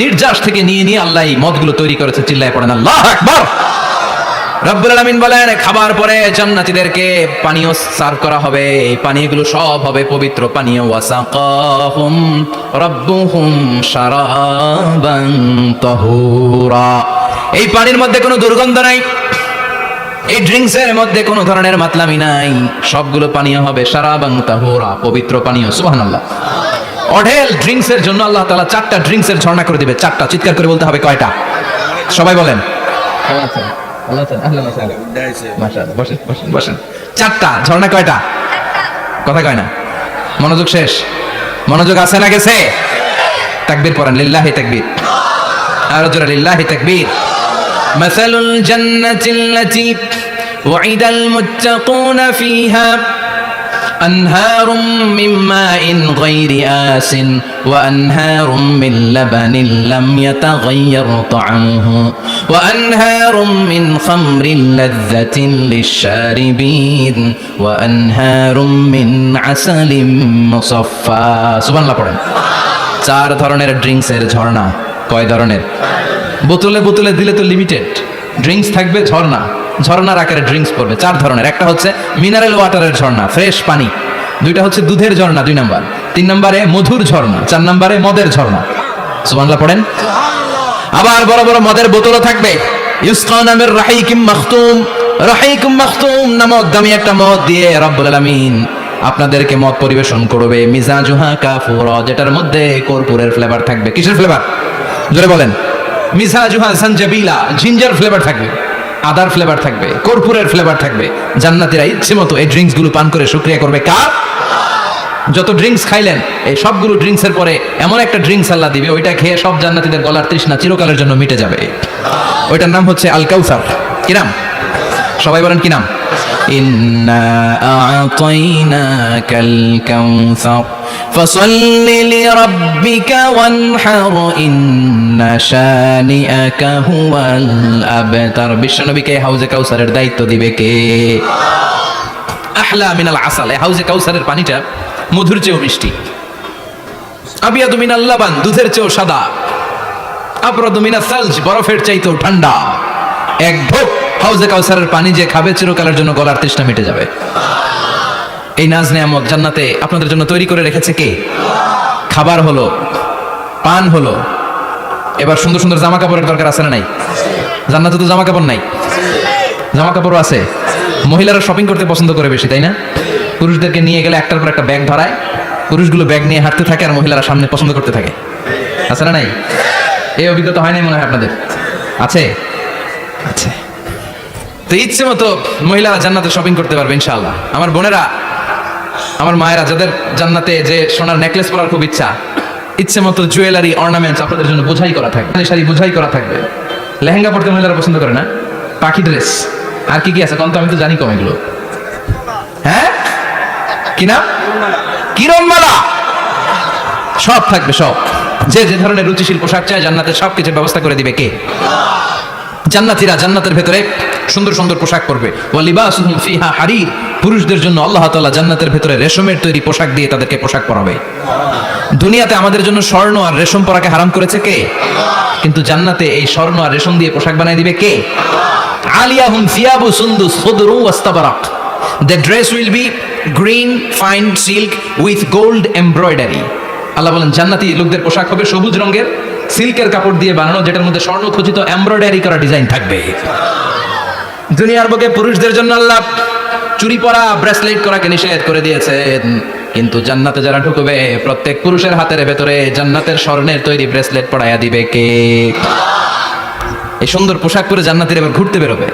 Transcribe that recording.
নির্যাস থেকে নিয়ে নিয়ে আল্লাহ এই মদগুলো তৈরি করেছে, চিল্লায় পড়েন, আল্লাহ আকবার! রব্বুল আলামিন বলেন, খাবার পরে জান্নাতীদেরকে পানীয় সার্ভ করা হবে, এই পানীয়গুলো সব হবে পবিত্র পানীয়। ওয়াসাকাহুম রাব্বুহুম শারাবান তাহুরা। এই পানির মধ্যে কোনো দুর্গন্ধ নাই, এই ড্রিঙ্কস এর মধ্যে কোনো ধরনের মাতলামি নাই, সবগুলো পানীয় হবে সারাবাং তাহুরা, পবিত্র পানীয়, সুবহানাল্লাহ। অঢেল ড্রিঙ্কস এর জন্য আল্লাহ তাআলা চারটা ড্রিঙ্কস এর ঝর্ণা করে দিবে চারটা চিৎকার করে বলতে হবে কয়টা সবাই বলেন মাশাআল্লাহ, বসেন বসেন বসেন চারটা ঝর্ণা কয়টা কথা কয় না মনোযোগ শেষ মনোযোগ আছে না গেছে তাকবীর পড়েন লিল্লাহি তাকবীর আর জোরে লিল্লাহি তাকবীর مثل الجنة التي وعد المتقون فيها أنهار من ماء غير آس وأنهار من لبن لم يتغير طعمه وأنهار من خمر لذة للشاربين وأنهار من عسل مصفى سبحان الله পড়েন চার ধরনের ড্রিঙ্কসের ঝর্ণা কয় ধরনের বোতলে বোতলে দিলে তো লিমিটেড ড্রিঙ্কস থাকবে ঝর্ণা ঝর্ণার আকারে ড্রিঙ্কস পড়বে চার ধরনের। একটা হচ্ছে মিনারেল ওয়াটারের ঝর্ণা ফ্রেশ পানি। দুইটা হচ্ছে দুধের ঝর্ণা, দুই নাম্বার। তিন নম্বরে মধুর ঝর্ণা, চার নম্বরে মদের ঝর্ণা। সুবাংলা পড়েন। আবার বড় বড় মদের বোতলও থাকবে। ইউসকা নামের রাহিকিম মাখতুম, রাহিকুম মাখতুম নামক দামি একটা মদ দিয়ে রব্বুল আলামিন আপনাদেরকে মদ পরিবেশন করবে। মিজাজুহা কাফুর, যেটার মধ্যে কর্পূরের ফ্লেভার থাকবে। কিসের ফ্লেভার জোরে বলেন। মিজাজুহা সানজাবিলা জিঞ্জার ফ্লেভার থাকবে। আদার ফ্লেভার থাকবে, কর্পূরের ফ্লেভার থাকবে, জান্নাতীরা ইচ্ছে মতো এই ড্রিঙ্কসগুলো পান করে শুকরিয়া করবে কার? যত ড্রিঙ্কস খাইলেন, এই সবগুলো ড্রিঙ্কসের পরে এমন একটা ড্রিঙ্কস আল্লাহ দিবে, ওইটা খেয়ে সব জান্নাতীদের গলার তৃষ্ণা চিরকালের জন্য মিটে যাবে। ওইটার নাম হচ্ছে আল কাউসার। কি নাম? সবাই বলেন কি নাম? ইন্না আ'তাইনাকাল কাউসার। فصل لربك وانحر إن شانئك هو الأبتر বিশ্বনবীকে হাউজে কাউসারের দায়িত্ব দিবে কে আহলা মিনাল আসাল এই হাউজে কাউসারের পানিটা মধুর চেয়েও মিষ্টি আবিয়াদু মিনাল লাবান দুধের চেয়েও সাদা আবরাদু মিনা সালজ বরফের চাইতেও ঠান্ডা এক ঢোক হাউজে কাউসারের পানি যে খাবে চিরকালের জন্য গলার তৃষ্ণা মিটে যাবে এই নাজ নেয়ামত জান্নাতে আপনাদের জন্য তৈরি করে রেখেছে কে? খাবার হলো, পান হলো। এবার সুন্দর সুন্দর জামা কাপড়ের দরকার আছে না নাই? জান্নাতে তো জামা কাপড় নাই। জামা কাপড়ও আছে। মহিলারা শপিং করতে পছন্দ করে বেশি, তাই না? পুরুষদেরকে নিয়ে গেলে একটার পর একটা ব্যাগ ধরায়। পুরুষগুলো ব্যাগ নিয়ে হাঁটতে থাকে আর মহিলারা সামনে পছন্দ করতে থাকে। আছে না নাই? এই অভিজ্ঞতা হয় নাই মনে হয় আপনাদের? আছে? আছে। তো ইচ্ছে মতো মহিলারা জান্নাতে শপিং করতে পারবে ইনশাআল্লাহ। আমার বোনেরা আমার মায়েরা যাদের জান্নাতে যে সোনার নেকলেস পরার খুব ইচ্ছা, ইচ্ছে মতো জুয়েলারি অর্নামেন্টস আপনাদের জন্য বোঝাই করা থাকবে। শাড়ি বোঝাই করা থাকবে। লেহেঙ্গা পড়তে মহিলারা পছন্দ করে না। পাখি ড্রেস আর কি কি আছে? কম তো আমি তো জানি কম এগুলো। হ্যাঁ? কি নাম? কিরণমালা। সব থাকবে, সব। যে যে ধরনের রুচিশীল পোশাক চায় জান্নাতের সব কিছুর ব্যবস্থা করে দিবে কে? জান্নাতীরা জান্নাতের ভেতরে সুন্দর সুন্দর পোশাক পরবে। ফিহা হারির। পুরুষদের জন্য আল্লাহ তাআলা জান্নাতের ভেতরে রেশমের তৈরি পোশাক দিয়ে তাদেরকে পোশাক পরাবে। দুনিয়াতে আমাদের জন্য স্বর্ণ আর রেশম পরাকে হারাম করেছে কে? কিন্তু জান্নাতে এই স্বর্ণ আর রেশম দিয়ে পোশাক বানাই দিবে কে? আলিয়াহুম ফিয়াবু সুন্দুস খুদরু ওয়াস্তাবারাক the dress will be green fine silk with gold embroidery আল্লাহ বলেন, জান্নাতি লোকদের পোশাক হবে সবুজ রঙের। সিল্কের কাপড় দিয়ে বানানো, যেটার মধ্যে স্বর্ণ খচিত এমব্রয়ডারি করা ডিজাইন থাকবে। দুনিয়ার বুকে পুরুষদের জন্য আল্লাহ চুরি পরা ব্রেসলেট করাকে নিষেধ করে দিয়েছেন। কিন্তু জান্নাতে যারা ঢুকবে, প্রত্যেক পুরুষের হাতের ভেতরে জান্নাতের স্বর্ণের তৈরি ব্রেসলেট পড়াইয়া দিবে কে? এই সুন্দর পোশাক পরে জান্নাতের এবার ঘুরতে বেরোবে।